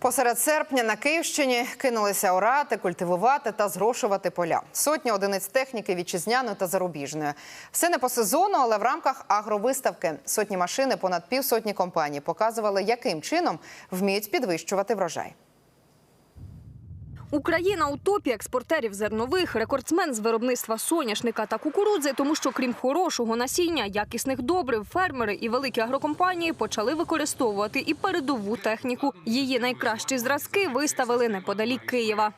Посеред серпня на Київщині кинулися орати, культивувати та зрошувати поля. Сотні одиниць техніки вітчизняної та зарубіжної. Все не по сезону, але в рамках агровиставки. Сотні машини, понад півсотні компаній показували, яким чином вміють підвищувати врожай. Україна у топі експортерів зернових, рекордсмен з виробництва соняшника та кукурудзи, тому що крім хорошого насіння, якісних добрив, фермери і великі агрокомпанії почали використовувати і передову техніку. Її найкращі зразки виставили неподалік Києва.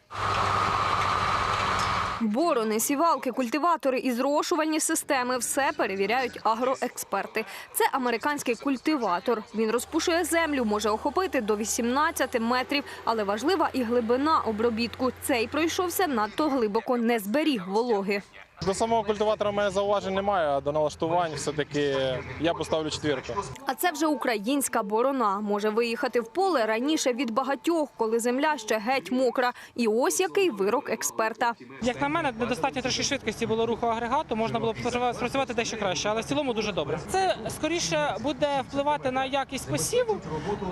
Борони, сівалки, культиватори і зрошувальні системи все перевіряють агроексперти. Це американський культиватор. Він розпушує землю, може охопити до 18 метрів, але важлива і глибина обробітку. Цей пройшовся надто глибоко, не зберіг вологи. До самого культиватора в мене зауважень немає, а до налаштувань все-таки я поставлю четвірку. А це вже українська борона. Може виїхати в поле раніше від багатьох, коли земля ще геть мокра. І ось який вирок експерта. Як на мене, недостатньо трошки швидкості було руху агрегату, можна було спрацювати дещо краще, але в цілому дуже добре. Це скоріше буде впливати на якість посіву,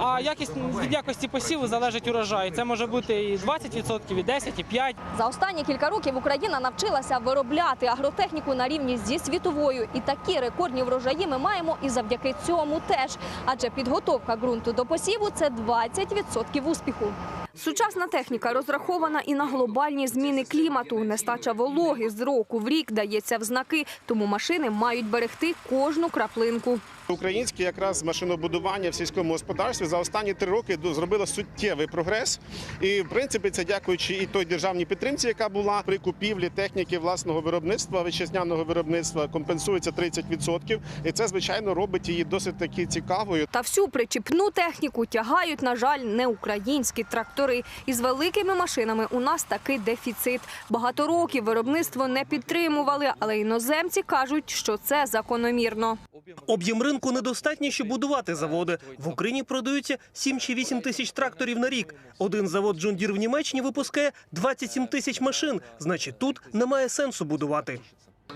а якість від якості посіву залежить урожай. Це може бути і 20%, і 10%, і 5%. За останні кілька років Україна навчилася виробляти агротехніку на рівні зі світовою. І такі рекордні врожаї ми маємо і завдяки цьому теж. Адже підготовка ґрунту до посіву це 20% успіху. Сучасна техніка розрахована і на глобальні зміни клімату. Нестача вологи з року в рік дається в знаки, тому машини мають берегти кожну краплинку. Українське якраз машинобудування в сільському господарстві за останні три роки зробило суттєвий прогрес. І в принципі це дякуючи і той державній підтримці, яка була при купівлі техніки власного виробництва, вітчизняного виробництва компенсується 30%. І це звичайно робить її досить таки цікавою. Та всю причіпну техніку тягають, на жаль, не українські трактори. Із великими машинами у нас такий дефіцит. Багато років виробництво не підтримували, але іноземці кажуть, що це закономірно. Об'єм ринку недостатній, щоб будувати заводи. В Україні продаються 7 чи 8 тисяч тракторів на рік. Один завод Deere в Німеччині випускає 27 тисяч машин. Значить, тут немає сенсу будувати.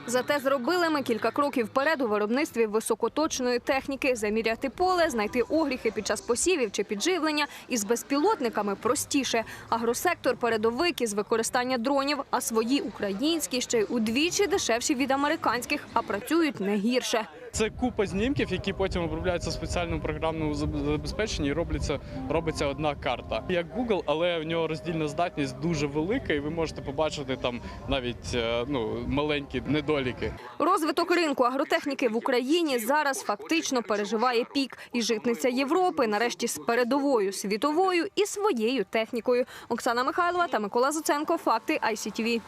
Зате зробили ми кілька кроків вперед у виробництві високоточної техніки. Заміряти поле, знайти огріхи під час посівів чи підживлення. Із безпілотниками простіше. Агросектор передовик із використання дронів, а свої українські ще й удвічі дешевші від американських, а працюють не гірше. Це купа знімків, які потім обробляються в спеціальному програмному забезпеченні і робиться, робиться одна карта. Як Google, але в нього роздільна здатність дуже велика, і ви можете побачити там навіть е, ну, маленькі недоліки. Розвиток ринку агротехніки в Україні зараз фактично переживає пік. І житниця Європи нарешті з передовою світовою і своєю технікою. Оксана Михайлова та Микола Зуценко. Факти ICTV.